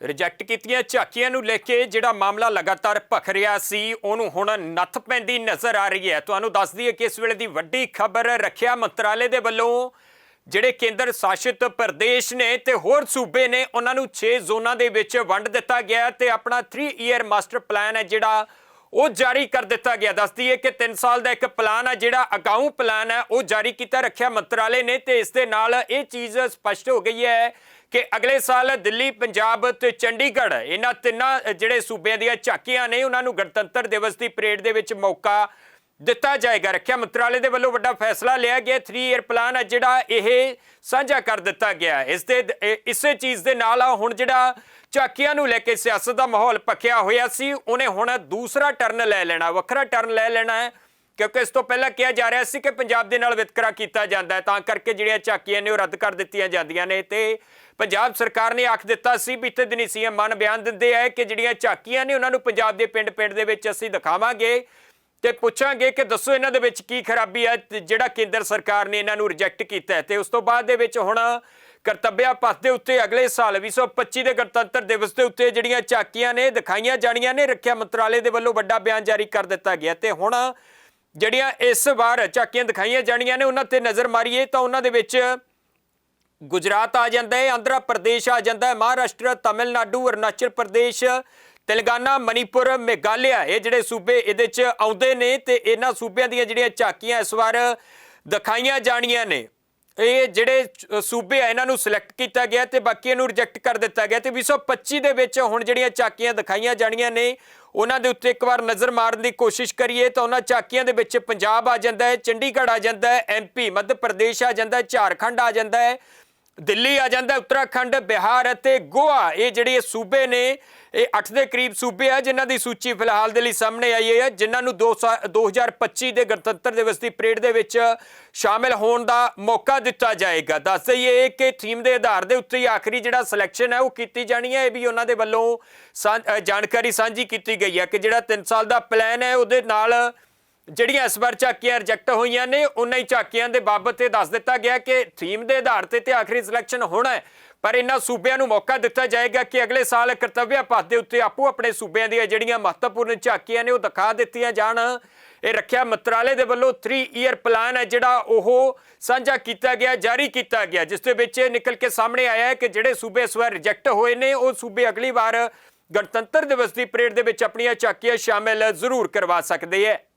Reject ਕੀਤੀਆਂ ਝਾਕੀਆਂ ਨੂੰ ਲੈ ਕੇ ਜਿਹੜਾ ਮਾਮਲਾ ਲਗਾਤਾਰ ਭਖ ਰਿਹਾ ਸੀ, ਉਹਨੂੰ ਹੁਣ ਨੱਥ ਪੈਂਦੀ ਨਜ਼ਰ ਆ ਰਹੀ ਹੈ। ਤੁਹਾਨੂੰ ਦੱਸ ਦਈਏ ਕਿ ਇਸ ਵੇਲੇ ਦੀ ਵੱਡੀ ਖਬਰ ਰੱਖਿਆ ਮੰਤਰਾਲੇ ਦੇ ਵੱਲੋਂ, ਜਿਹੜੇ ਕੇਂਦਰ ਸ਼ਾਸਿਤ ਪ੍ਰਦੇਸ਼ ਨੇ ਤੇ ਹੋਰ ਸੂਬੇ ਨੇ, ਉਹਨਾਂ ਨੂੰ 6 ਜ਼ੋਨਾਂ ਦੇ ਵਿੱਚ ਵੰਡ ਦਿੱਤਾ ਗਿਆ ਹੈ ਤੇ ਆਪਣਾ 3 ਈਅਰ ਮਾਸਟਰ ਪਲਾਨ ਹੈ ਜਿਹੜਾ ਉਹ ਜਾਰੀ ਕਰ ਦਿੱਤਾ ਗਿਆ। ਦੱਸ ਦਈਏ ਕਿ 3 ਸਾਲ ਦਾ ਇੱਕ ਪਲਾਨ ਹੈ ਜਿਹੜਾ ਅਗਾਊਂ ਪਲਾਨ ਹੈ ਉਹ ਜਾਰੀ ਕੀਤਾ, ਰੱਖਿਆ ਮੰਤਰਾਲੇ ਨੇ ਤੇ ਇਸ ਦੇ ਨਾਲ ਇਹ ਚੀਜ਼ ਸਪਸ਼ਟ ਹੋ ਗਈ ਹੈ ਕਿ ਅਗਲੇ ਸਾਲ ਦਿੱਲੀ, ਪੰਜਾਬ ਤੇ ਚੰਡੀਗੜ੍ਹ ਇਹਨਾਂ ਤਿੰਨਾਂ ਜਿਹੜੇ ਸੂਬਿਆਂ ਦੀਆਂ ਝਾਕੀਆਂ ਨੇ, ਉਹਨਾਂ ਨੂੰ ਗਣਤੰਤਰ ਦਿਵਸ ਦੀ ਪਰੇਡ ਦੇ ਵਿੱਚ ਮੌਕਾ ਦਿੱਤਾ ਜਾਏਗਾ। ਰੱਖਿਆ ਮੰਤਰਾਲੇ ਦੇ ਵੱਲੋਂ ਵੱਡਾ ਫੈਸਲਾ ਲਿਆ ਗਿਆ। 3 ਇਅਰ ਪਲਾਨ ਹੈ ਜਿਹੜਾ ਇਹ ਸਾਂਝਾ ਕਰ ਦਿੱਤਾ ਗਿਆ। ਇਸ ਦੇ ਇਸੇ ਚੀਜ਼ ਦੇ ਨਾਲ ਆ, ਹੁਣ ਜਿਹੜਾ ਝਾਕੀਆਂ ਨੂੰ ਲੈ ਕੇ ਸਿਆਸਤ ਦਾ ਮਾਹੌਲ ਪੱਕਿਆ ਹੋਇਆ ਸੀ, ਉਹਨੇ ਹੁਣ ਦੂਸਰਾ ਟਰਨ ਲੈ ਲੈਣਾ, ਵੱਖਰਾ ਟਰਨ ਲੈ ਲੈਣਾ ਹੈ। ਕਿਉਂਕਿ ਇਸ ਤੋਂ ਪਹਿਲਾਂ ਕਿਹਾ ਜਾ ਰਿਹਾ ਸੀ ਕਿ ਪੰਜਾਬ ਦੇ ਨਾਲ ਵਿਤਕਰਾ ਕੀਤਾ ਜਾਂਦਾ ਹੈ, ਤਾਂ ਕਰਕੇ ਜਿਹੜੀਆਂ ਝਾਕੀਆਂ ਨੇ ਉਹ ਰੱਦ ਕਰ ਦਿੱਤੀਆਂ ਜਾਂਦੀਆਂ ਨੇ। ਤੇ ਪੰਜਾਬ ਸਰਕਾਰ ਨੇ ਆਖ ਦਿੱਤਾ ਸੀ ਬੀਤੇ ਦਿਨੀ ਸੀਐਮ ਮਨ ਬਿਆਨ ਦਿੰਦੇ ਆ ਕਿ ਜਿਹੜੀਆਂ ਝਾਕੀਆਂ ਨੇ, ਉਹਨਾਂ ਨੂੰ ਪੰਜਾਬ ਦੇ ਪਿੰਡ-ਪਿੰਡ ਦੇ ਵਿੱਚ ਅਸੀਂ ਦਿਖਾਵਾਂਗੇ। ਤੇ ਪੁੱਛਾਂਗੇ ਕਿ ਦੱਸੋ ਇਹਨਾਂ ਦੇ ਵਿੱਚ ਕੀ ਖਰਾਬੀ ਹੈ ਜਿਹੜਾ ਕੇਂਦਰ ਸਰਕਾਰ ਨੇ ਇਹਨਾਂ ਨੂੰ ਰਿਜੈਕਟ ਕੀਤਾ ਹੈ। ਤੇ ਉਸ ਤੋਂ ਬਾਅਦ ਦੇ ਵਿੱਚ ਹੁਣ ਕਰਤੱਵਿਆ ਪੱਥ ਦੇ ਉੱਤੇ ਅਗਲੇ ਸਾਲ 2025 ਦੇ ਗਣਤੰਤਰ ਦਿਵਸ ਦੇ ਉੱਤੇ ਜਿਹੜੀਆਂ ਝਾਕੀਆਂ ਨੇ, ਦਿਖਾਈਆਂ ਜਾਣੀਆਂ ਨੇ, ਰੱਖਿਆ ਮੰਤਰਾਲੇ ਦੇ ਵੱਲੋਂ ਵੱਡਾ ਬਿਆਨ ਜਾਰੀ ਕਰ ਦਿੱਤਾ ਗਿਆ। ਤੇ ਹੁਣ ਜਿਹੜੀਆਂ ਇਸ ਵਾਰ ਝਾਕੀਆਂ ਦਿਖਾਈਆਂ ਜਾਣੀਆਂ ਨੇ, ਉਹਨਾਂ ਤੇ ਨਜ਼ਰ ਮਾਰੀਏ ਤਾਂ ਉਹਨਾਂ ਦੇ ਵਿੱਚ ਗੁਜਰਾਤ ਆ ਜਾਂਦਾ ਹੈ, ਆਂਧਰਾ ਪ੍ਰਦੇਸ਼ ਆ ਜਾਂਦਾ ਹੈ, ਮਹਾਰਾਸ਼ਟਰ, ਤਾਮਿਲਨਾਡੂ, ਅਰੁਣਾਚਲ ਪ੍ਰਦੇਸ਼ ਤੇਲੰਗਾਨਾ ਮਨੀਪੁਰ ਮੇਘਾਲਿਆ, ਇਹ ਜਿਹੜੇ ਸੂਬੇ ਇਹਦੇ ਚ ਆਉਂਦੇ ਨੇ ਤੇ ਇਹਨਾਂ ਸੂਬਿਆਂ ਦੀਆਂ ਜਿਹੜੀਆਂ ਝਾਕੀਆਂ ਇਸ ਵਾਰ ਦਿਖਾਈਆਂ ਜਾਣੀਆਂ ਨੇ। ਇਹ ਜਿਹੜੇ ਸੂਬੇ ਆ, ਇਹਨਾਂ ਨੂੰ ਸਿਲੈਕਟ ਕੀਤਾ ਗਿਆ ਤੇ ਬਾਕੀਆਂ ਨੂੰ ਰਿਜੈਕਟ ਕਰ ਦਿੱਤਾ ਗਿਆ ਤੇ 2025 ਦੇ ਵਿੱਚ ਹੁਣ ਜਿਹੜੀਆਂ ਝਾਕੀਆਂ ਦਿਖਾਈਆਂ ਜਾਣੀਆਂ ਨੇ, ਉਹਨਾਂ ਦੇ ਉੱਤੇ ਇੱਕ ਵਾਰ ਨਜ਼ਰ ਮਾਰਨ ਦੀ ਕੋਸ਼ਿਸ਼ ਕਰੀਏ ਤਾਂ ਉਹਨਾਂ ਝਾਕੀਆਂ ਦੇ ਵਿੱਚ ਪੰਜਾਬ ਆ ਜਾਂਦਾ ਹੈ, ਚੰਡੀਗੜ੍ਹ ਆ ਜਾਂਦਾ ਹੈ ਐਮਪੀ ਮੱਧ ਪ੍ਰਦੇਸ਼ ਆ ਜਾਂਦਾ ਹੈ, ਝਾਰਖੰਡ ਆ ਜਾਂਦਾ ਹੈ ਦਿੱਲੀ ਆ ਜਾਂਦਾ ਉੱਤਰਾਖੰਡ, ਬਿਹਾਰ ਅਤੇ ਗੋਆ। ਇਹ ਜਿਹੜੇ ਸੂਬੇ ਨੇ, ਇਹ 8 ਦੇ ਕਰੀਬ ਸੂਬੇ ਆ, ਜਿਨ੍ਹਾਂ ਦੀ ਸੂਚੀ ਫਿਲਹਾਲ ਦੇ ਲਈ ਸਾਹਮਣੇ ਆਈ ਹੈ, ਜਿਨ੍ਹਾਂ ਨੂੰ ਦੋ ਸਾ- 2025 ਦੇ ਗਣਤੰਤਰ ਦਿਵਸ ਦੀ ਪਰੇਡ ਦੇ ਵਿੱਚ ਸ਼ਾਮਿਲ ਹੋਣ ਦਾ ਮੌਕਾ ਦਿੱਤਾ ਜਾਏਗਾ। ਦੱਸ ਦਈਏ ਕਿ ਥੀਮ ਦੇ ਆਧਾਰ ਦੇ ਉੱਤੇ ਹੀ ਆਖਰੀ ਜਿਹੜਾ ਸਿਲੈਕਸ਼ਨ ਹੈ, ਉਹ ਕੀਤੀ ਜਾਣੀ ਹੈ। ਇਹ ਵੀ ਉਹਨਾਂ ਦੇ ਵੱਲੋਂ ਸਾਂ- ਜਾਣਕਾਰੀ ਸਾਂਝੀ ਕੀਤੀ ਗਈ ਹੈ ਕਿ ਜਿਹੜਾ 3 ਸਾਲ ਦਾ ਪਲਾਨ ਹੈ, ਉਹਦੇ ਨਾਲ ਜਿਹੜੀਆਂ ਇਸ ਵਾਰ ਝਾਕੀਆਂ ਰਿਜੈਕਟ ਹੋਈਆਂ ਨੇ ਉਹਨਾਂ ਹੀ ਝਾਕੀਆਂ ਦੇ ਬਾਬਤ ਇਹ ਦੱਸ ਦਿੱਤਾ ਗਿਆ ਕਿ ਥੀਮ ਦੇ ਆਧਾਰ ਤੇ ਤੇ ਆਖਰੀ ਸਿਲੈਕਸ਼ਨ ਹੋਣਾ ਹੈ। ਪਰ ਇਹਨਾਂ ਸੂਬਿਆਂ ਨੂੰ ਮੌਕਾ ਦਿੱਤਾ ਜਾਏਗਾ ਕਿ ਅਗਲੇ ਸਾਲ ਕਰਤੱਵਿਆ ਪਥ ਦੇ ਉੱਤੇ ਆਪੋ ਆਪਣੇ ਸੂਬਿਆਂ ਦੀਆਂ ਜਿਹੜੀਆਂ ਮਹੱਤਵਪੂਰਨ ਝਾਕੀਆਂ ਨੇ ਉਹ ਦਿਖਾ ਦਿੱਤੀਆਂ ਜਾਣ। ਇਹ ਰੱਖਿਆ ਮੰਤਰਾਲੇ ਦੇ ਵੱਲੋਂ 3 ਈਅਰ ਪਲਾਨ ਹੈ, ਜਿਹੜਾ ਉਹ ਸਾਂਝਾ ਕੀਤਾ ਗਿਆ, ਜਾਰੀ ਕੀਤਾ ਗਿਆ, ਜਿਸ ਦੇ ਵਿੱਚ ਨਿਕਲ ਕੇ ਸਾਹਮਣੇ ਆਇਆ ਹੈ ਕਿ ਜਿਹੜੇ ਸੂਬੇ ਇਸ ਵਾਰ ਰਿਜੈਕਟ ਹੋਏ ਨੇ, ਉਹ ਸੂਬੇ ਅਗਲੀ ਵਾਰ ਗਣਤੰਤਰ ਦਿਵਸ ਦੀ ਪਰੇਡ ਦੇ ਵਿੱਚ ਆਪਣੀਆਂ ਝਾਕੀਆਂ ਸ਼ਾਮਿਲ ਜ਼ਰੂਰ ਕਰਵਾ ਸਕਦੇ ਹੈ।